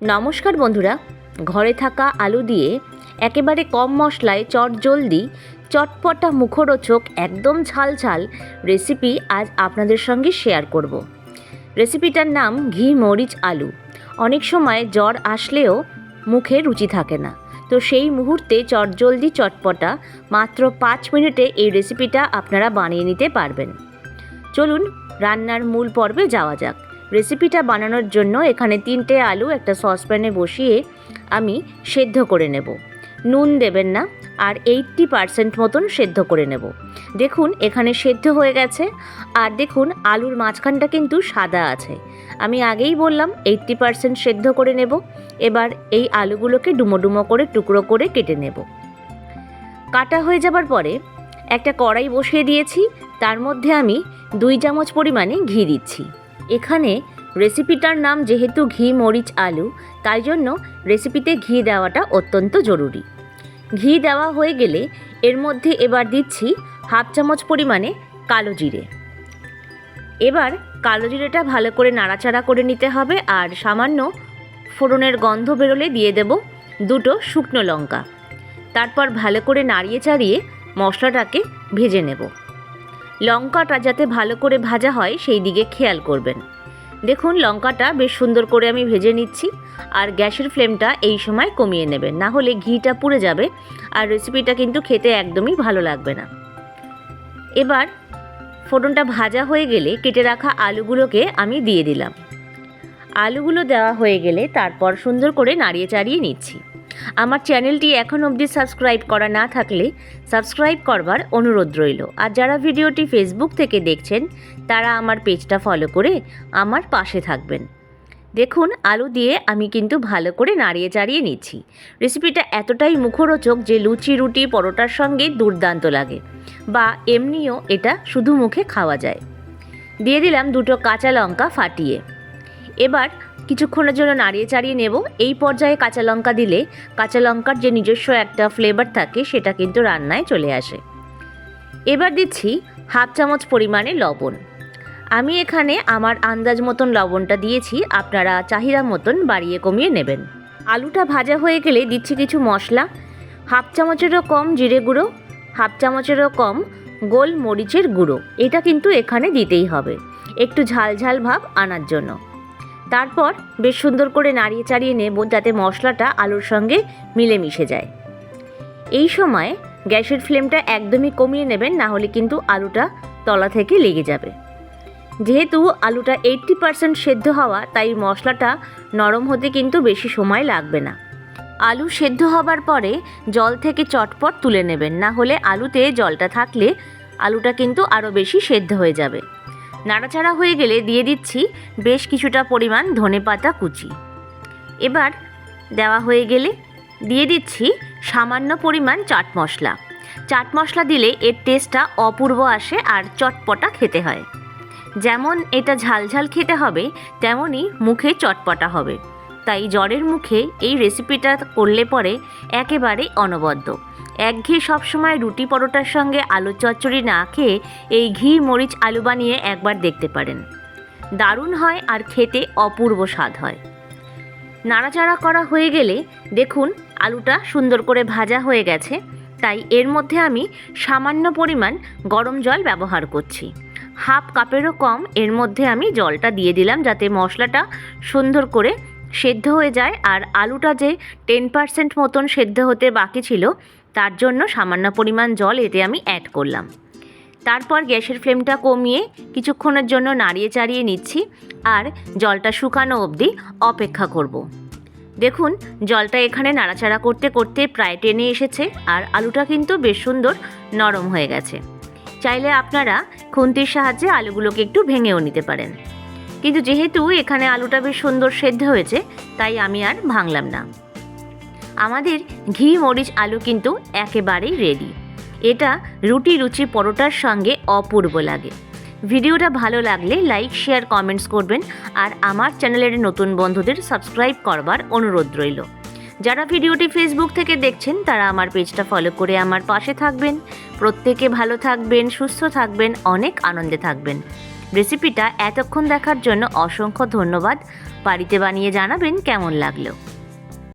নমস্কার বন্ধুরা, ঘরে থাকা আলু দিয়ে একেবারে কম মশলায় চট জলদি, চটপটা মুখরোচক একদম ঝাল ঝাল রেসিপি আজ আপনাদের সঙ্গে শেয়ার করব। রেসিপিটার নাম ঘি মরিচ আলু। অনেক সময় জ্বর আসলেও মুখে রুচি থাকে না। তো সেই মুহূর্তে চটজলদি চটপটা মাত্র পাঁচ মিনিটে এই রেসিপিটা আপনারা বানিয়ে নিতে পারবেন। চলুন, রান্নার মূল পর্বে যাওয়া যাক। রেসিপিটা বানানোর জন্য এখানে তিনটে আলু একটা সসপ্যানে বসিয়ে আমি সেদ্ধ করে নেব। নুন দেবেন না, আর এইট্টি পারসেন্ট মতন সেদ্ধ করে নেব। দেখুন, এখানে সেদ্ধ হয়ে গেছে, আর দেখুন, আলুর মাঝখানটা কিন্তু সাদা আছে। আমি আগেই বললাম, এইট্টি পারসেন্ট সেদ্ধ করে নেব। এবার এই আলুগুলোকে ডুমো ডুমো করে, টুকরো করে কেটে নেব। কাটা হয়ে যাবার পরে একটা কড়াই বসিয়ে দিয়েছি, তার মধ্যে আমি দুই চামচ পরিমাণে ঘি দিচ্ছি। এখানে রেসিপিটার নাম যেহেতু ঘি, মরিচ, আলু, তাই জন্য রেসিপিতে ঘি দেওয়াটা অত্যন্ত জরুরি। ঘি দেওয়া হয়ে গেলে এর মধ্যে এবার দিচ্ছি হাফ চামচ পরিমাণে কালো জিরে। এবার কালো জিরেটা ভালো করে নাড়াচাড়া করে নিতে হবে আর সামান্য ফোড়নের গন্ধ বেরোলে দিয়ে দেব দুটো শুকনো লঙ্কা। তারপর ভালো করে নাড়িয়ে চাড়িয়ে মশলাটাকে ভেজে নেব। লঙ্কাটা যাতে ভালো করে ভাজা হয়, সেই দিকে খেয়াল করবেন। দেখুন, লঙ্কাটা বেশ সুন্দর করে আমি ভেজে নিচ্ছি, আর গ্যাসের ফ্লেমটা এই সময় কমিয়ে নেবেন। না হলে ঘিটা পুড়ে যাবে, আর রেসিপিটা কিন্তু খেতে একদমই ভালো লাগবে না। এবার ফোড়নটা ভাজা হয়ে গেলে কেটে রাখা আলুগুলোকে আমি দিয়ে দিলাম। আলুগুলো দেওয়া হয়ে গেলে তারপর সুন্দর করে নাড়িয়ে চাড়িয়ে নিচ্ছি। আমার চ্যানেলটি এখন অবধি সাবস্ক্রাইব করা না থাকলে সাবস্ক্রাইব করবার অনুরোধ রইল। আর যারা ভিডিওটি ফেসবুক থেকে দেখছেন, তারা আমার পেজটা ফলো করে আমার পাশে থাকবেন। দেখুন, আলু দিয়ে আমি কিন্তু ভালো করে নাড়িয়ে চাড়িয়ে নিচ্ছি। রেসিপিটা এতটাই মুখরোচক যে লুচি, রুটি, পরোটার সঙ্গে দুর্দান্ত লাগে বা এমনিও এটা শুধু মুখে খাওয়া যায়। দিয়ে দিলাম দুটো কাঁচা লঙ্কা ফাটিয়ে। এবার কিছুক্ষণের জন্য নাড়িয়ে চাড়িয়ে নেব। এই পর্যায়ে কাঁচা লঙ্কা দিলে কাঁচা লঙ্কার যে নিজস্ব একটা ফ্লেভার থাকে, সেটা কিন্তু রান্নায় চলে আসে। এবার দিচ্ছি হাফ চামচ পরিমাণে লবণ। আমি এখানে আমার আন্দাজ মতন লবণটা দিয়েছি, আপনারা চাহিদা মতন বাড়িয়ে কমিয়ে নেবেন। আলুটা ভাজা হয়ে গেলে দিচ্ছি কিছু মশলা, হাফ চামচেরও কম জিরে গুঁড়ো, হাফ চামচেরও কম গোল মরিচের গুঁড়ো। এটা কিন্তু এখানে দিতেই হবে। একটু ঝাল ঝাল ভাব আনার জন্য। তারপর বেশ সুন্দর করে নাড়িয়ে চাড়িয়ে নেব যাতে মশলাটা আলুর সঙ্গে মিলে মিশে যায়। এই সময় গ্যাসের ফ্লেমটা একদমই কমিয়ে নেবেন, না হলে কিন্তু আলুটা তলা থেকে লেগে যাবে। যেহেতু আলুটা এইট্টি পারসেন্ট সেদ্ধ হওয়া, তাই মশলাটা নরম হতে কিন্তু বেশি সময় লাগবে না। আলু সেদ্ধ হবার পরে জল থেকে চটপট তুলে নেবেন, না হলে আলুতে জলটা থাকলে আলুটা কিন্তু আরও বেশি সেদ্ধ হয়ে যাবে। নাড়াচাড়া হয়ে গেলে দিয়ে দিচ্ছি বেশ কিছুটা পরিমাণ ধনে পাতা কুচি। এবার দেওয়া হয়ে গেলে দিয়ে দিচ্ছি সামান্য পরিমাণ চাট মশলা। চাট মশলা দিলে এর টেস্টটা অপূর্ব আসে আর চটপটা খেতে হয়। যেমন এটা ঝালঝাল খেতে হবে, তেমনই মুখে চটপটা হবে। তাই জ্বরের মুখে এই রেসিপিটা করলে পরে একেবারেই অনবদ্য। একঘেয়ে সবসময় রুটি পরোটার সঙ্গে আলু চচ্চড়ি না খেয়ে এই ঘি, মরিচ, আলু বানিয়ে একবার দেখতে পারেন। দারুণ হয় আর খেতে অপূর্ব স্বাদ হয়। নাড়াচাড়া করা হয়ে গেলে দেখুন আলুটা সুন্দর করে ভাজা হয়ে গেছে, তাই এর মধ্যে আমি সামান্য পরিমাণ গরম জল ব্যবহার করছি। হাফ কাপেরও কম এর মধ্যে আমি জলটা দিয়ে দিলাম যাতে মশলাটা সুন্দর করে সেদ্ধ হয়ে যায় আর আলুটা যে টেন পার্সেন্ট মতন সেদ্ধ হতে বাকি ছিল, তার জন্য সামান্য পরিমাণ জল এতে আমি অ্যাড করলাম। তারপর গ্যাসের ফ্লেমটা কমিয়ে কিছুক্ষণের জন্য নাড়িয়ে চাড়িয়ে নিচ্ছি আর জলটা শুকানো অবধি অপেক্ষা করব। দেখুন, জলটা এখানে নাড়াচাড়া করতে করতে প্রায় টেনে এসেছে আর আলুটা কিন্তু বেশ সুন্দর নরম হয়ে গেছে। চাইলে আপনারা খুন্তির সাহায্যে আলুগুলোকে একটু ভেঙেও নিতে পারেন। কিন্তু যেহেতু এখানে আলুটা বেশ সুন্দর সেদ্ধ হয়েছে, তাই আমি আর ভাঙলাম না। আমাদের ঘি, মরিচ, আলু কিন্তু একেবারেই রেডি এটা রুটি রুচি পরোটার সঙ্গে অপূর্ব লাগে। ভিডিওটা ভালো লাগলে লাইক শেয়ার কমেন্টস করবেন আর আমার চ্যানেলের নতুন বন্ধুদের সাবস্ক্রাইব করবার অনুরোধ রইল। যারা ভিডিওটি ফেসবুক থেকে দেখছেন, তারা আমার পেজটা ফলো করে আমার পাশে থাকবেন। প্রত্যেকে ভালো থাকবেন, সুস্থ থাকবেন, অনেক আনন্দে থাকবেন। রেসিপিটা এতক্ষণ দেখার জন্য অসংখ্য ধন্যবাদ। বাড়িতে বানিয়ে জানাবেন কেমন লাগল?